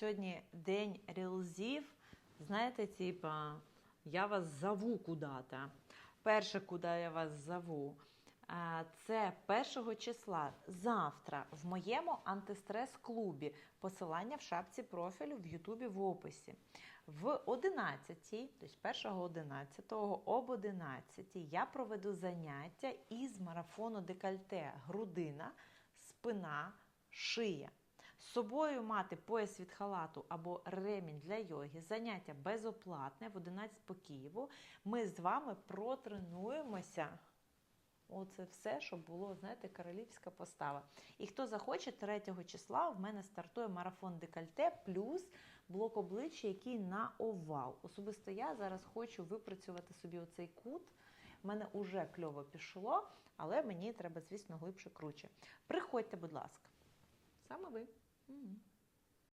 Сьогодні день релзів. Знаєте, типа, я вас зову куди-то. Перше, куди я вас зову, це 1 числа завтра в моєму антистрес-клубі. Посилання в шапці профілю в Ютубі в описі. В 11, тобто 1 11 об 11 я проведу заняття із марафону декольте, грудина, спина, шия. З собою мати пояс від халату або ремінь для йоги, заняття безоплатне в 11 по Києву. Ми з вами протренуємося. Оце все, щоб було, знаєте, королівська постава. І хто захоче, 3 числа в мене стартує марафон декольте плюс блок обличчя, який на овал. Особисто я зараз хочу випрацювати собі оцей кут. У мене вже кльово пішло, але мені треба, звісно, глибше круче. Приходьте, будь ласка. Саме ви. Mm.